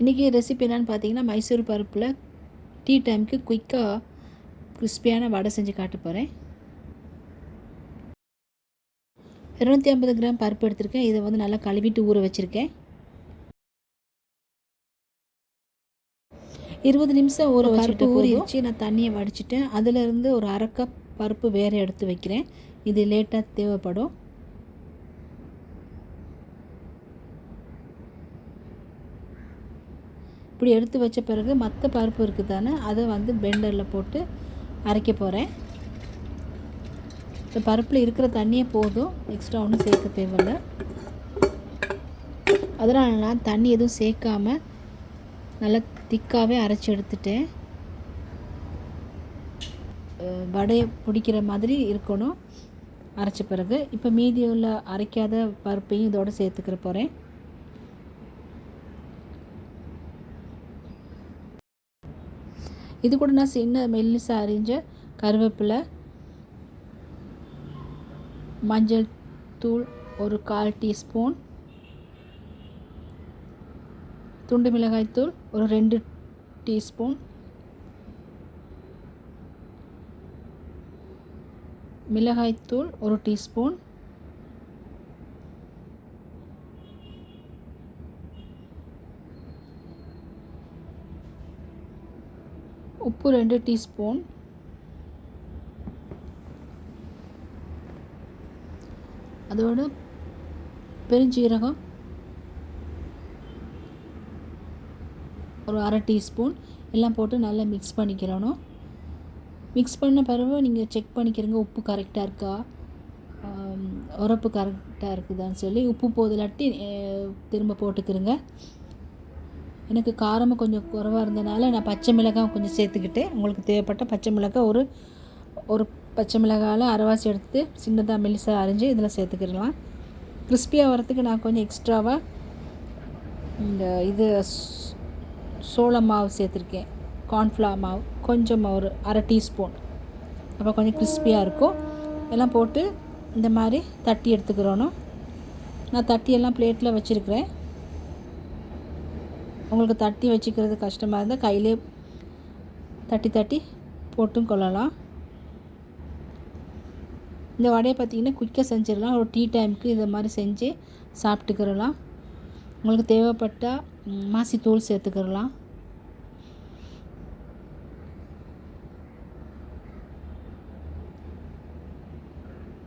இன்றைக்கி ரெசிபி என்னென்னு பார்த்தீங்கன்னா மைசூர் பருப்பில் டீ டைமுக்கு குயிக்காக கிறிஸ்பியான வடை செஞ்சு காட்ட போகிறேன் இரநூத்தி ஐம்பது கிராம் பருப்பு எடுத்திருக்கேன். இதை வந்து நல்லா கழுவிட்டு ஊற வச்சுருக்கேன். இருபது நிமிஷம் ஊற வச்சுட்டு ஊறிடுச்சு. நான் தண்ணியை வடிச்சிட்டேன். அதிலிருந்து ஒரு அரை கப் பருப்பு வேறு எடுத்து வைக்கிறேன். இது லேட்டாக தேவைப்படும். இப்படி எடுத்து வச்ச பிறகு மற்ற பருப்பு இருக்குது தானே அதை வந்து பெண்டரில் போட்டு அரைக்க போகிறேன் இந்த பருப்பில் இருக்கிற தண்ணியே போதும் எக்ஸ்ட்ரா ஒன்றும் சேர்க்க தேவையில்லை. அதனால் நான் தண்ணி எதுவும் சேர்க்காம நல்லா திக்காகவே அரைச்சி எடுத்துட்டேன். வடையை பிடிக்கிற மாதிரி இருக்கணும். அரைச்ச பிறகு இப்போ மீதி உள்ள அரைக்காத பருப்பையும் இதோடு சேர்த்துக்கிற போகிறேன் இது கூட நான் சின்ன மெல்லிசாக அரிஞ்ச கருவேப்பிலை மஞ்சள் தூள் ஒரு கால் டீஸ்பூன் துண்டு மிளகாய்த்தூள் ஒரு ரெண்டு டீஸ்பூன் மிளகாய்த்தூள் ஒரு டீஸ்பூன் உப்பு ரெண்டு டீஸ்பூன். அதோடு பெருஞ்சீரகம் ஒரு அரை டீஸ்பூன். எல்லாம் போட்டு நல்லா மிக்ஸ் பண்ணிக்கிறணும். மிக்ஸ் பண்ண பிறகு நீங்கள் செக் பண்ணிக்கிறங்க உப்பு கரெக்டாக இருக்கா? உரப்பு கரெக்டாக இருக்குதான்னு சொல்லி உப்பு போதிலாட்டி திரும்ப போட்டுக்கிறங்க. எனக்கு காரமும் கொஞ்சம் குறவாக இருந்தனால நான் பச்சை மிளகாய் கொஞ்சம் சேர்த்துக்கிட்டேன் உங்களுக்கு தேவைப்பட்ட பச்சை மிளகாய் ஒரு ஒரு பச்சை மிளகாயில் அரைவாசி எடுத்து சின்னதாக மெலிசாக அரிஞ்சு இதில் சேர்த்துக்கிடலாம். கிறிஸ்பியாக வரத்துக்கு நான் கொஞ்சம் எக்ஸ்ட்ராவாக இந்த இது சோள மாவு சேர்த்துருக்கேன். கார்ன்ஃப்ளவர் மாவு. கொஞ்சம் ஒரு அரை டீஸ்பூன். அப்போ கொஞ்சம் கிறிஸ்பியாக இருக்கும். எல்லாம் போட்டு இந்த மாதிரி தட்டி எடுத்துக்கிறோணும். நான் தட்டியெல்லாம் பிளேட்டில் வச்சுருக்கிறேன். உங்களுக்கு தட்டி வச்சுக்கிறது கஷ்டமாக இருந்தால் கையிலே தட்டி தட்டி போட்டும் கொள்ளலாம். இந்த வடையை பார்த்திங்கன்னா குயிக்காக செஞ்சிடலாம். ஒரு டீ டைமுக்கு இதை மாதிரி செஞ்சு சாப்பிட்டுக்கிறலாம். உங்களுக்கு தேவைப்பட்டால் மாசி தூள் சேர்த்துக்கிறலாம்.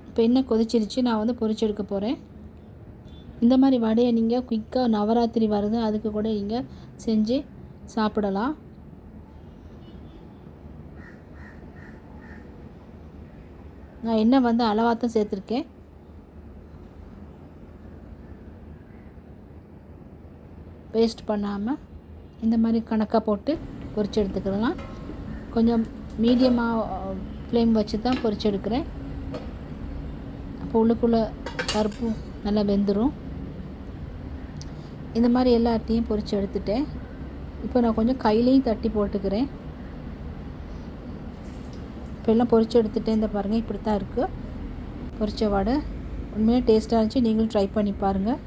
இப்போ என்ன கொதிச்சிருச்சு. நான் வந்து பொரிச்சு போகிறேன் இந்த மாதிரி வடையை நீங்கள் குயிக்காக நவராத்திரி வருது அதுக்கு கூட நீங்கள் செஞ்சு சாப்பிடலாம். நான் எண்ணெய் வந்து அளவாக தான் சேர்த்துருக்கேன். வேஸ்ட் பண்ணாமல் இந்த மாதிரி கணக்காக போட்டு பொரிச்சு எடுத்துக்கலாம். கொஞ்சம் மீடியமாக ஃப்ளேம் வச்சு தான் பொரிச்சு எடுக்கிறேன். அப்போ உள்ளுக்குள்ளே பருப்பும் நல்லா வெந்துடும் இந்த மாதிரி எல்லாத்தையும் பொறிச்சு எடுத்துட்டேன். இப்போ நான் கொஞ்சம் கையிலையும் தட்டி போட்டுக்கிறேன். இப்போ எல்லாம் பொரித்து எடுத்துட்டேன். இந்த பாருங்கள் இப்படி தான் இருக்குது பொரிச்ச வடை உண்மையாக டேஸ்ட்டாக இருந்துச்சு. நீங்களும் ட்ரை பண்ணி பாருங்கள்